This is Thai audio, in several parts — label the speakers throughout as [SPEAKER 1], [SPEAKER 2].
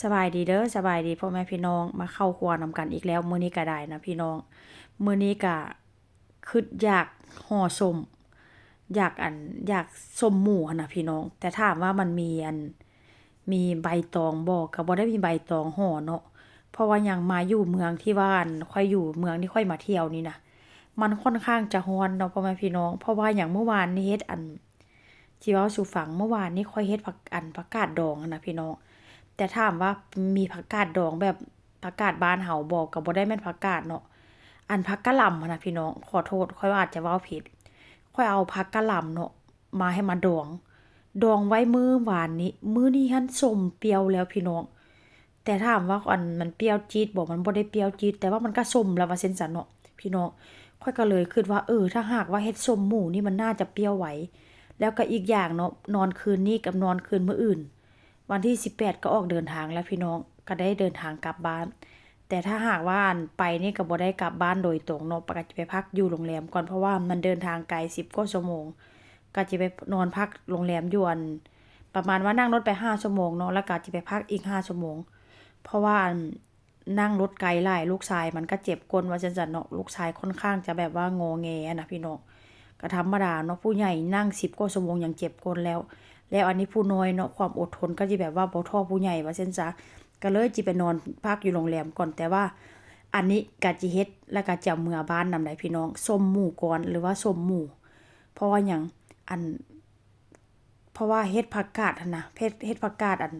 [SPEAKER 1] สบายดีเด้อสบายดีพ่อแม่พี่น้องมาเข้าครัวนำกันอีกแล้ว มื้อนี้ก็ได้นะพี่น้อง มื้อนี้ก็คิดอยากห่อสมอยากอันอยากสมหมูหั้นะพี่น้อง แต่ถามว่ามันมีอันมีใบตองบ่ก็บ่ได้มีใบตองห่อเนาะเพราะว่ายังมาอยู่เมืองที่ว่านค่อยอยู่เมืองที่ค่อยมาเที่ยวนี่นะมันค่อนข้างจะร้อนเนาะพ่อแม่พี่น้อง เพราะว่าอย่างเมื่อวานนี้เฮ็ดอันที่เว้าสู่ฟังเมื่อวานนี้ค่อยเฮ็ดผักอันผักกาดดองนะพี่น้อง แต่ถามว่ามีผักกาดดองแบบผักกาดบ้านเฮาบ่ก็บ่ได้แม่นผักกาดเนาะอันผักกะหล่ำนะพี่น้องขอโทษค่อยว่าอาจจะว้าผิด ค่อยเอาผักกะหล่ำเนาะมาให้มาดอง ดองไว้มื้อวานนี้ มื้อนี้หั้นสมเปรี้ยวแล้วพี่น้อง แต่ถามว่าอันมันเปรี้ยวจี๊ดบ่มันบ่ได้เปรี้ยวจี๊ดแต่ว่ามันก็สมแล้วว่าเส้นสันเนาะพี่น้องค่อยก็เลยคิดว่าเออถ้าหากว่าเฮ็ดสมหมูนี่มันน่าจะเปรี้ยวไหว แล้วก็อีกอย่างเนาะนอนคืนนี้กับนอนคืนมื้ออื่น วันที่ 18 ก็ออกเดินทางแล้วพี่น้องก็ได้เดินทางกลับบ้าน แต่ถ้าหากว่าไปนี่ก็บ่ได้กลับบ้านโดยตรงเนาะปกติไปพักอยู่โรงแรมก่อนเพราะว่ามันเดินทางไกล10กว่าชั่วโมง ก็จะไปนอนพักโรงแรมยู่อันประมาณว่านั่งรถไป5ชั่วโมงเนาะแล้วก็จะไปพักอีก5ชั่วโมง เพราะว่านั่งรถไกลหลายลูกชายมันก็เจ็บก้นว่าจังซั่นเนาะลูกชายค่อนข้างจะแบบว่างอแงอะนะพี่น้องก็ธรรมดาเนาะผู้ใหญ่นั่ง10กว่าชั่วโมงยังเจ็บก้นแล้ว แล้วอันนี้ผู้น้อยเนาะความอดทนก็สิแบบว่าบ่ท่าผู้ใหญ่ว่าซั่นซะก็เลยจิไปนอนพักอยู่โรงแรมก่อนแต่ว่าอันนี้ก็จิเฮ็ดแล้วก็จะเอามื่อบ้านนำได้พี่น้องส้มหมู่ก่อนหรือว่าส้มหมู่เพราะว่าหยังอัน เพราะว่าเฮ็ดผักกาดนะเฮ็ดเฮ็ดผักกาดอัน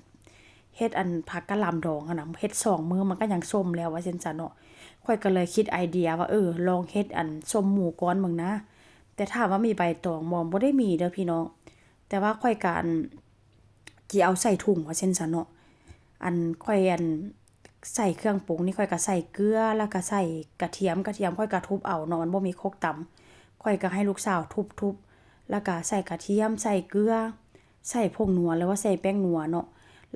[SPEAKER 1] เฮ็ดอันผักกะหล่ำดองนน่ะเฮ็ดสองมือมันก็ยังส้มแล้วว่าซั่นซะเนาะข้อยก็เลยคิดไอเดียว่าเออลองเฮ็ดอันส้มหมูก่อนเบิ่งนะ แต่ถ้าว่ามีใบตองบ่บ่ได้มีเด้อพี่น้อง แต่ว่าข้อยก็อันสิเอาใส่ถุงว่าซั่นซะเนาะอันข้อยอันใส่เครื่องปรุงนี่ข้อยก็ใส่เกลือแล้วก็ใส่กระเทียมกระเทียมข้อยก็ทุบเอาเนาะมันบ่มีโคกตำข้อยก็ให้ลูกสาวทุบๆแล้วก็ใส่กระเทียม ใส่เกลือ ใส่ผงนัวหรือว่าใส่แป้งนัวเนาะ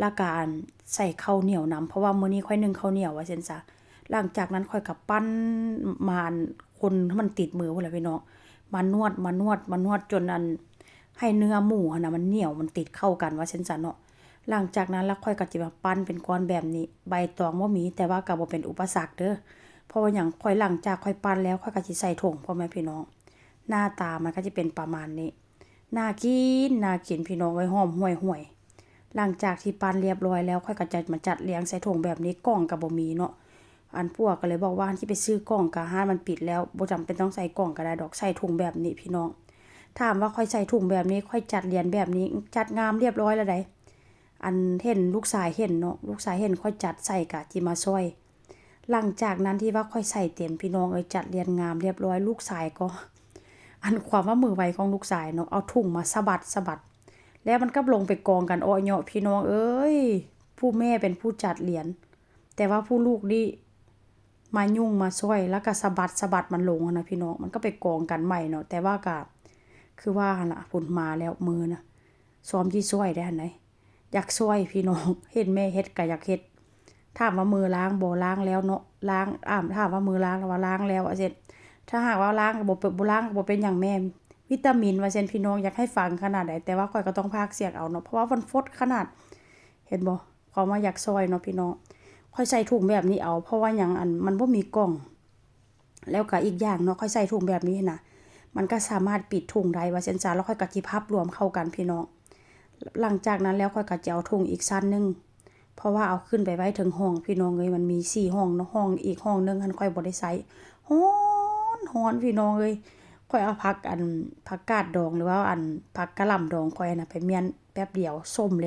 [SPEAKER 1] แล้วก็ใส่ข้าวเหนียวนํเพราะว่ามื้อนี้ข้อยนึ่งข้าวเหนียวว่าซั่นซะหลังจากนั้นข้อยก็ปั้นมาอันคนให้มันติดมือพุ่นล่ะพี่น้องมานวดมานวดมานวดจนอัน ให้เนื้อหมูนะมันเหนียวมันติดเข้ากันว่าซั่นซะเนาะหลังจากนั้นแล้วค่อยก็สิมาปั้นเป็นก้อนแบบนี้ ใบตองบ่ามีแต่ว่าก็บ่เป็นอุปสรรคเด้อเพราะว่าหยังค่อยหลังจากค่อยปั้นแล้วค่อยก็สิใส่ถุงพ่อแม่พี่น้อง หน้าตามันก็จะเป็นประมาณนี้น่ากินน่ากินพี่น้องเอ้หอมห่วยๆหลังจากที่ปั้นเรียบร้อยแล้วค่อยก็จะมาจัดเรียงใส่ถุงแบบนี้กล่องก็บ่มีเนาะอันพวกก็เลยบอกว่าที่ไปซื้อกล่องก็ห้ามันปิดแล้วบ่จำเป็นต้องใส่กล่องก็ได้ดอกใส่ถุงแบบนี้พี่น้อง ถามว่าค่อยใส่ถุงแบบนี้ ค่อยจัดเหรียนแบบนี้ จัดงามเรียบร้อยแล้วไดอันเห็นลูกชายเห็นเนาะลูกชายเห็นค่อยจัดใส่กะจิมาซอย หลังจากนั้นที่ว่าค่อยใส่เต็มพี่น้องเอ้ยจัดเรียนงามเรียบร้อยลูกชายก็ อันความว่ามือไวของลูกชายเนาะเอาถุงมาสะบัดสะบัด แล้วมันก็ลงไปกองกันอ้อเนาะพี่น้องเอ้ยผู้แม่เป็นผู้จัดเหรียนแต่ว่าผู้ลูกนี่มายุ่งมาช่วยแล้วก็สะบัดสะบัดมันลงนะพี่น้องมันก็ไปกองกันใหม่เนาะแต่ว่าก็ คือว่าหันล่ะผลมาแล้วมือนะซ้อมที่ช่วยได้หันไหนอยากช่วยพี่น้องเห็นแม่เฮ็ดก็อยากเฮ็ดถามว่ามือล้างบ่ล้างแล้วเนาะล้างอ้ามถามว่ามือล้างแล้วว่าล้างแล้วว่าเซ็นถ้าหากว่าล้างก็บ่เป็นบ่ล้างก็บ่เป็นหยังแม่วิตามินว่าเซ็นพี่น้องอยากให้ฟังขนาดใดแต่ว่าข้อยก็ต้องพากเสียงเอาเนาะเพราะว่ามันฟดขนาด เห็นบ่ความว่าอยากซอยเนาะพี่น้องค่อยใส่ถุงแบบนี้เอา เพราะว่าหยังอันมันบ่มีกล่อง แล้วก็อีกอย่างเนาะค่อยใส่ถุงแบบนี้น่ะ มันก็สามารถปิดถุงได้ว่าเส้นจาแล้วค่อยกะจิพับรวมเข้ากันพี่น้องหลังจากนั้นแล้วค่อยกะจะเอาถุงอีกชั้นหนึ่งเพราะว่าเอาขึ้นไปไว้ถึงห้องพี่น้องเอ้ยมันมี4ห้องเนาะห้องอีกห้องหนึงหันค่อยบ่ได้ใช้ฮ้อนฮ้อนพี่น้องเอ้ยค่อยเอาผักอันผักกาดดองหรือว่าอันผักกะหล่ำดองค่อยน่ะไปเมียนแป๊บเดียวส้มเลย